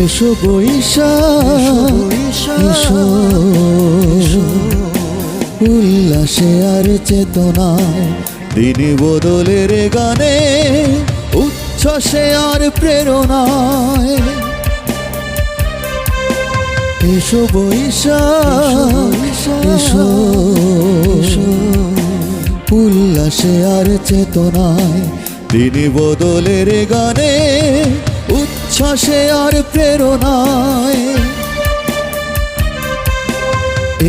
এসো এসো উল্লাসে আর চেতনায় দিন বদলের গানে উচ্ছ্বাসে আর প্রেরণায়। এসো এসো উল্লাসে আর চেতনায় তিনি বদলের গানে উচ্ছ্বাসে আর প্রেরণায়।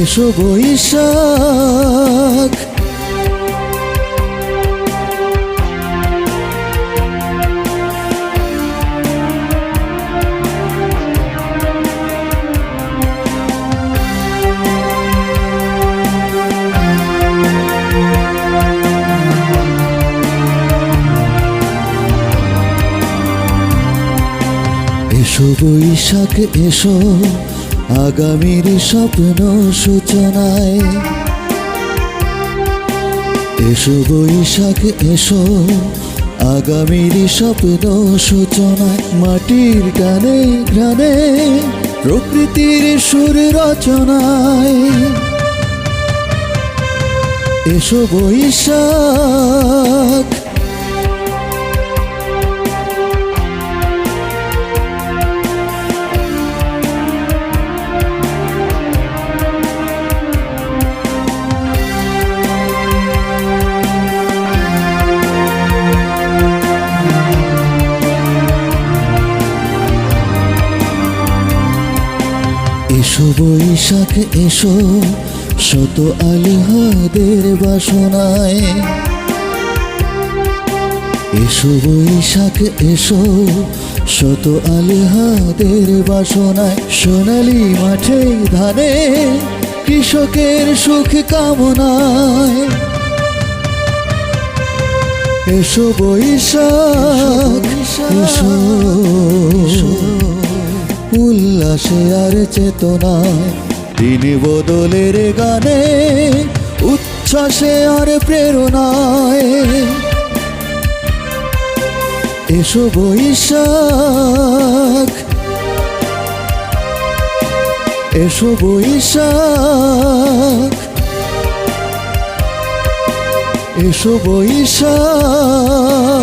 এসো বৈশাখ এসো বৈশাখ, এসো আগামীর স্বপ্ন সূচনায়। এসো বৈশাখ, এসো আগামীর স্বপ্ন সূচনায়। মাটির গানে গানে প্রকৃতির সুর রচনায়। এসো বৈশাখ এসো বৈশাখ, এসো। শত আলিহাদের বাসনায়। এসো বৈশাখ, এসো। শত আলিহাদের বাসনায়। সোনালি মাঠে ধানে কৃষকের সুখ কামনায়। এসো বৈশাখ, এসো। উল্লাসে আর চেতনায় দিন বদলের গানে, উচ্ছ্বাসে আর প্রেরণায়। এসো বৈশাখ এসো বৈশাখ এসো বৈশাখ।